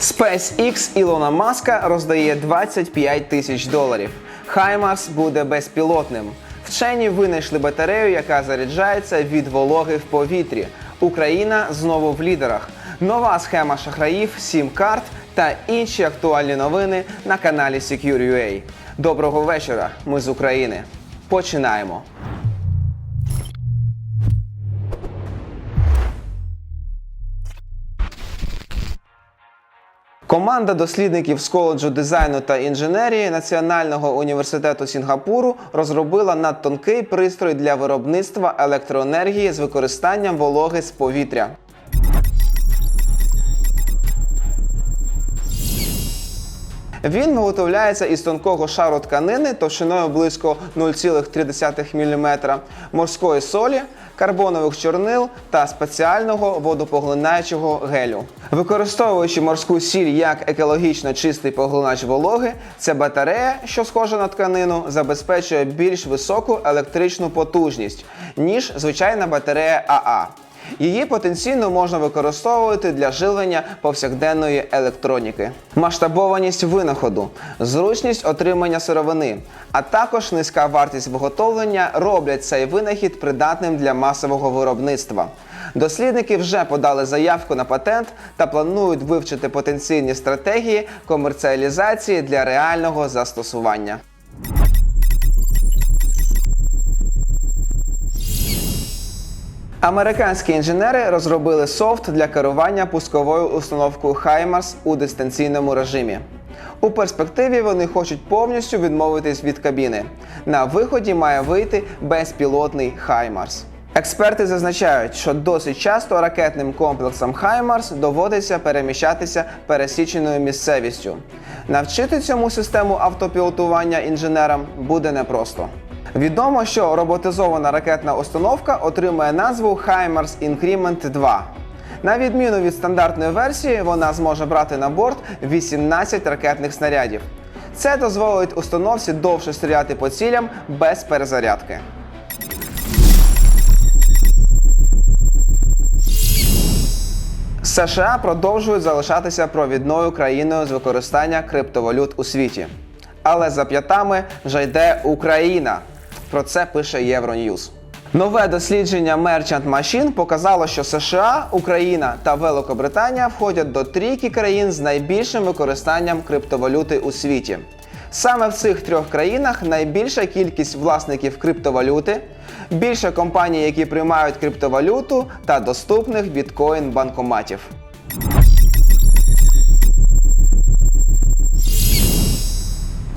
SpaceX Ілона Маска роздає 25 тисяч доларів. Хаймарс буде безпілотним. Вчені винайшли батарею, яка заряджається від вологи в повітрі. Україна знову в лідерах. Нова схема шахраїв, сім карт та інші актуальні новини на каналі Secure.ua. Доброго вечора. Ми з України. Починаємо. Команда дослідників з коледжу дизайну та інженерії Національного університету Сінгапуру розробила надтонкий пристрой для виробництва електроенергії з використанням вологи з повітря. Він виготовляється із тонкого шару тканини товщиною близько 0,3 мм, морської солі, карбонових чорнил та спеціального водопоглинаючого гелю. Використовуючи морську сіль як екологічно чистий поглинач вологи, ця батарея, що схожа на тканину, забезпечує більш високу електричну потужність, ніж звичайна батарея АА. Її потенційно можна використовувати для живлення повсякденної електроніки. Масштабованість винаходу, зручність отримання сировини, а також низька вартість виготовлення роблять цей винахід придатним для масового виробництва. Дослідники вже подали заявку на патент та планують вивчити потенційні стратегії комерціалізації для реального застосування. Американські інженери розробили софт для керування пусковою установкою HIMARS у дистанційному режимі. У перспективі вони хочуть повністю відмовитись від кабіни. На виході має вийти безпілотний HIMARS. Експерти зазначають, що досить часто ракетним комплексам HIMARS доводиться переміщатися пересіченою місцевістю. Навчити цьому систему автопілотування інженерам буде непросто. Відомо, що роботизована ракетна установка отримує назву HIMARS Increment 2. На відміну від стандартної версії, вона зможе брати на борт 18 ракетних снарядів. Це дозволить установці довше стріляти по цілям без перезарядки. США продовжують залишатися провідною країною з використання криптовалют у світі. Але за п'ятами вже йде Україна. Про це пише Євроньюз. Нове дослідження Merchant Machine показало, що США, Україна та Великобританія входять до трійки країн з найбільшим використанням криптовалюти у світі. Саме в цих трьох країнах найбільша кількість власників криптовалюти, більше компаній, які приймають криптовалюту, та доступних біткоін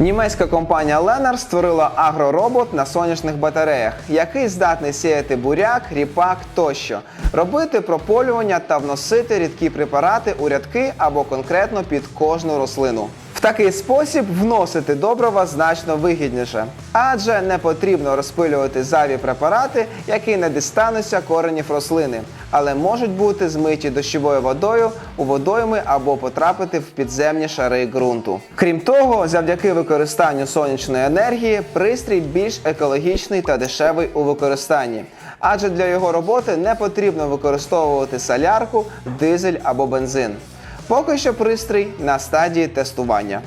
Німецька компанія Ленар створила агроробот на сонячних батареях, який здатний сіяти буряк, ріпак тощо, робити прополювання та вносити рідкі препарати у рядки або конкретно під кожну рослину. Такий спосіб вносити добрива значно вигідніше, адже не потрібно розпилювати зайві препарати, які не дістануться коренів рослини, але можуть бути змиті дощовою водою у водойми або потрапити в підземні шари ґрунту. Крім того, завдяки використанню сонячної енергії пристрій більш екологічний та дешевий у використанні, адже для його роботи не потрібно використовувати солярку, дизель або бензин. Поки що пристрій на стадії тестування.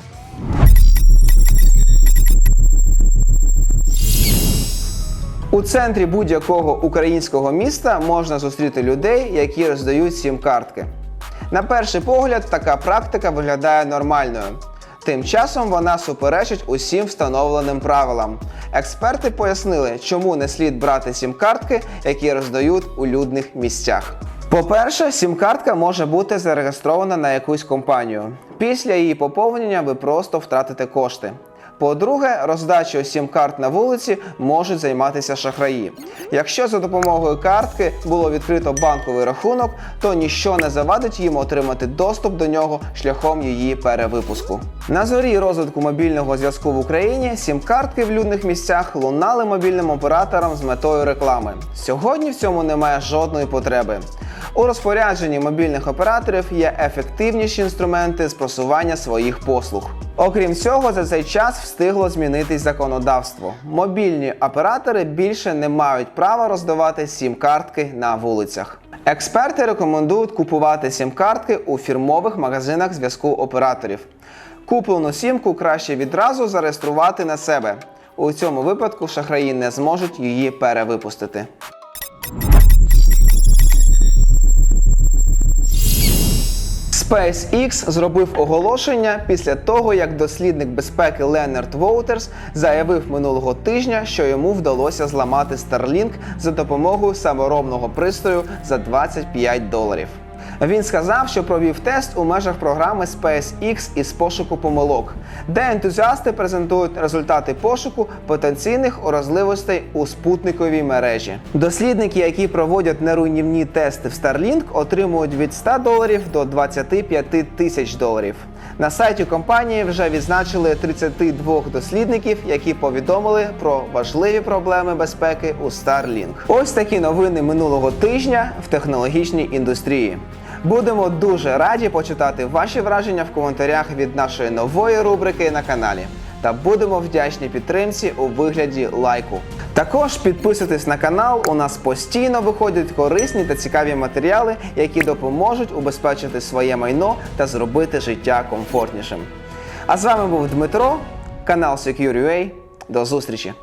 У центрі будь-якого українського міста можна зустріти людей, які роздають сім-картки. На перший погляд, така практика виглядає нормальною. Тим часом вона суперечить усім встановленим правилам. Експерти пояснили, чому не слід брати сім-картки, які роздають у людних місцях. По-перше, сім-картка може бути зареєстрована на якусь компанію. Після її поповнення ви просто втратите кошти. По-друге, роздачею сім-карт на вулиці можуть займатися шахраї. Якщо за допомогою картки було відкрито банковий рахунок, то ніщо не завадить їм отримати доступ до нього шляхом її перевипуску. На зорі розвитку мобільного зв'язку в Україні сім-картки в людних місцях лунали мобільним операторам з метою реклами. Сьогодні в цьому немає жодної потреби. У розпорядженні мобільних операторів є ефективніші інструменти з просування своїх послуг. Окрім цього, за цей час встигло змінитись законодавство. Мобільні оператори більше не мають права роздавати сім-картки на вулицях. Експерти рекомендують купувати сім-картки у фірмових магазинах зв'язку операторів. Куплену сімку краще відразу зареєструвати на себе. У цьому випадку шахраї не зможуть її перевипустити. SpaceX зробив оголошення після того, як дослідник безпеки Ленард Воутерс заявив минулого тижня, що йому вдалося зламати Starlink за допомогою саморобного пристрою за 25 доларів. Він сказав, що провів тест у межах програми SpaceX із пошуку помилок, де ентузіасти презентують результати пошуку потенційних уразливостей у спутниковій мережі. Дослідники, які проводять неруйнівні тести в Starlink, отримують від 100 доларів до 25 тисяч доларів. На сайті компанії вже відзначили 32 дослідників, які повідомили про важливі проблеми безпеки у Starlink. Ось такі новини минулого тижня в технологічній індустрії. Будемо дуже раді почитати ваші враження в коментарях від нашої нової рубрики на каналі. Та будемо вдячні підтримці у вигляді лайку. Також підписуйтесь на канал. У нас постійно виходять корисні та цікаві матеріали, які допоможуть убезпечити своє майно та зробити життя комфортнішим. А з вами був Дмитро, канал Secure.ua. До зустрічі!